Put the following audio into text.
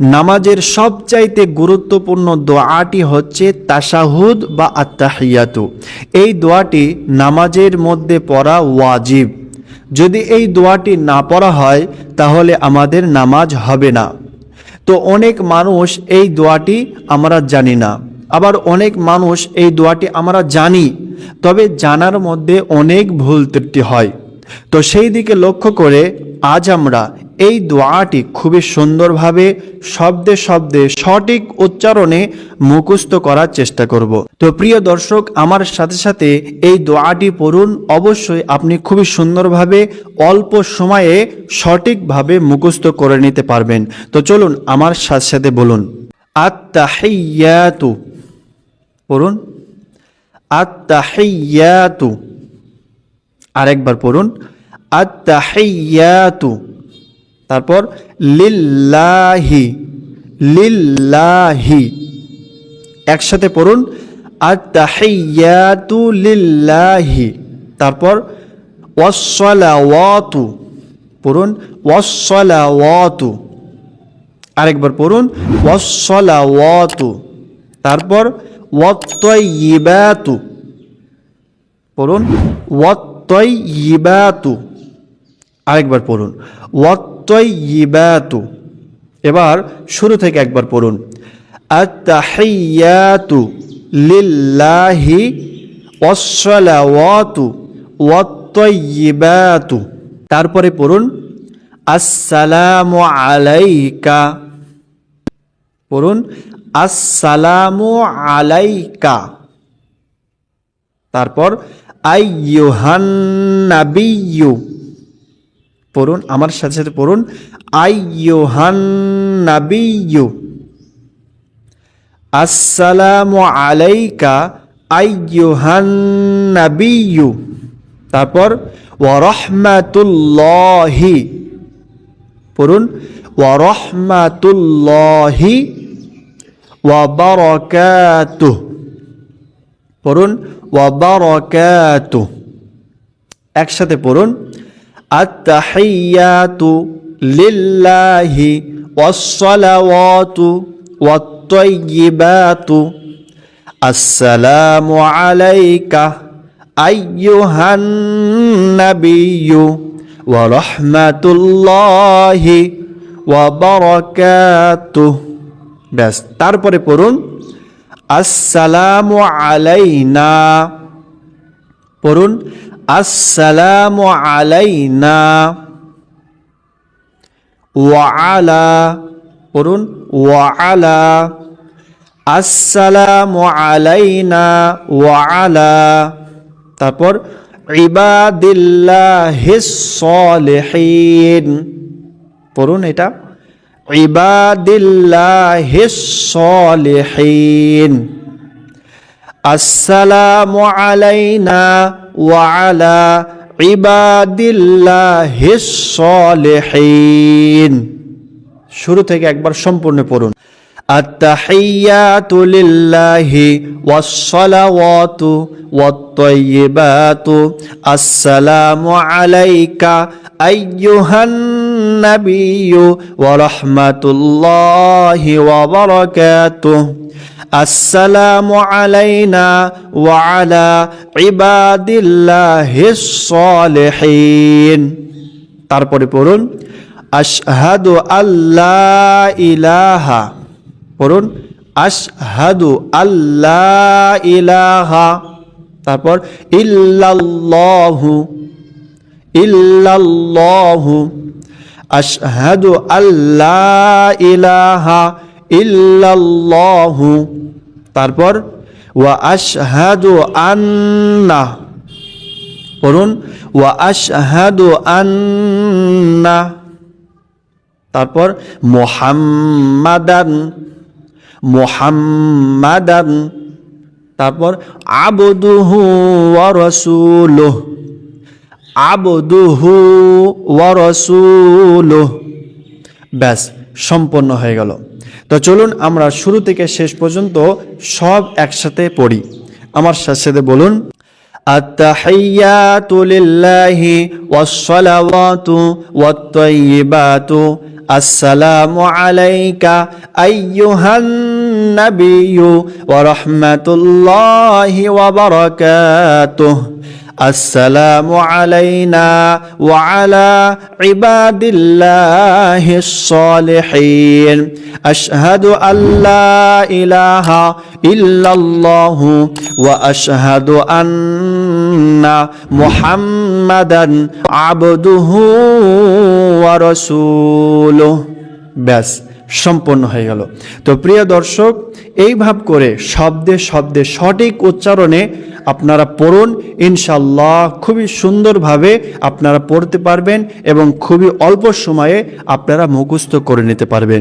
নামাজের সবচাইতে গুরুত্বপূর্ণ দোয়াটি হচ্ছে তাসাহুদ বা আত্মাহিয়াতু এই দোয়াটি নামাজের মধ্যে পড়া ওয়াজিব। যদি এই দোয়াটি না পড়া হয়, তাহলে আমাদের নামাজ হবে না। তো অনেক মানুষ এই দোয়াটি আমরা জানি না। আবার অনেক মানুষ এই দোয়াটি আমরা জানি, তবে জানার মধ্যে অনেক ভুল ত্রুটি হয়। তো সেই দিকে লক্ষ্য করে আজ আমরা এই দোয়াটি খুবই সুন্দরভাবে শব্দে শব্দে সঠিক উচ্চারণে মুখস্থ করার চেষ্টা করব। তো প্রিয় দর্শক, আমার সাথে সাথে এই দোয়াটি পড়ুন। অবশ্যই আপনি খুবই সুন্দরভাবে অল্প সময়ে সঠিকভাবে মুখস্থ করে নিতে পারবেন। তো চলুন আমার সাথে সাথে বলুন। আত্মাহিয়াতু পড়ুন। আত্তাহিয়াতু। আরেকবার পড়ুন। আত্তাহিয়াতু। তারপর লিল্লাহি লিল্লাহি। একসাথে পড়ুন, আত্তাহিয়াতু লিল্লাহি। তারপর ওয়াসসালাওয়াতু, পড়ুন, ওয়াসসালাওয়াতু। আরেকবার পড়ুন, ওয়াসসালাওয়াতু। তারপর ওয়াত্তাইয়িবাতু পড়ুন ওয়াত্তাইয়িবাতু আরেকবার পড়ুন। ওয়াত্তাইয়িবাতু। এবার শুরু থেকে একবার পড়ুন। আত্তাহিয়াতু লিল্লাহি ওয়াসসালাওয়াতু ওয়াত্তাইয়িবাতু। তারপরে পড়ুন, আসসালামু আলাইকা। পড়ুন, আসসালামু আলাইকা। তারপর আইয়ুহান নাবিয়্যু পড়ুন, আমার সাথে সাথে পড়ুন। আইয়ুহান নাবিয়্যু, আসসালামু আলাইকা আই আইয়ুহান নাবিয়্যু। তারপর, ওয়া রাহমাতুল্লাহি, পড়ুন, ওয়া রাহমাতুল্লাহি, ওয়া বারাকাতুহ পড়ুন, ওয়া বারাকাতুহ একসাথে পড়ুন। লিল্লাহি ওয়াসসালাওয়াতু ওয়াত্তাইয়িবাতু আসসালামু আলাইকা আইয়ুহান নাবিয়্যু ওয়া রাহমাতুল্লাহি ওয়া বারাকাতুহ ব্যাস, তারপরে পড়ুন, আসসালামু আলাইনা। পড়ুন, আসসালামু আলাইনা ওয়ালা পড়ুন ওয়ালা আসসালামু আলাইনা ওয়ালা তারপর ইবাদিল্লাহিস সলিহিন পড়ুন এটা ইবাদিল্লাহিস সলিহিন আসসালামু আলাইনা ওয়ালা ইবাদিল্লাহিস সলিহিন শুরু থেকে একবার সম্পূর্ণ পড়ুন التحيات لله والصلوات والطيبات السلام عليك أيها النبي ورحمة الله وبركاته السلام علينا وعلى عباد الله الصالحين তারপরে পড়ুন আশহাদু আল্লাহ ইলাহা পড়ুন আশহাদু আল্লাহ ইলাহা তারপর ইল্লাল্লাহু ইল্লাল্লাহু আশহাদু আল্লাহ ইলাহা ইল্লাল্লাহু। তারপর, ওয়া আশহাদু আন্না। পড়ুন, ওয়া আশহাদু আন্না। তারপর, মোহাম্মাদান মোহাম্মাদান। তারপর, আবদুহু ওয়া রাসূলুহ। আবদুহু ওয়া রাসূলুহ ব্যাস সম্পন্ন হয়ে গেল তো চলুন আমরা শুরু থেকে শেষ পর্যন্ত সব একসাথে পড়ি আমার সাথে সাথে বলুন التحيات لله والصلوات والطيبات السلام عليك أيها النبي ورحمة الله وبركاته السلام علينا وعلى عباد الله الصالحين أشهد أن لا إله إلا الله وأشهد أن محمدا عبده ورسوله ব্যাস সম্পন্ন হয়ে গেল তো প্রিয় দর্শক এই ভাব করে শব্দে শব্দে সঠিক উচ্চারণে আপনারা পড়ুন ইনশাল্লাহ খুবই সুন্দরভাবে আপনারা পড়তে পারবেন এবং খুবই অল্প সময়ে আপনারা মুখস্থ করে নিতে পারবেন।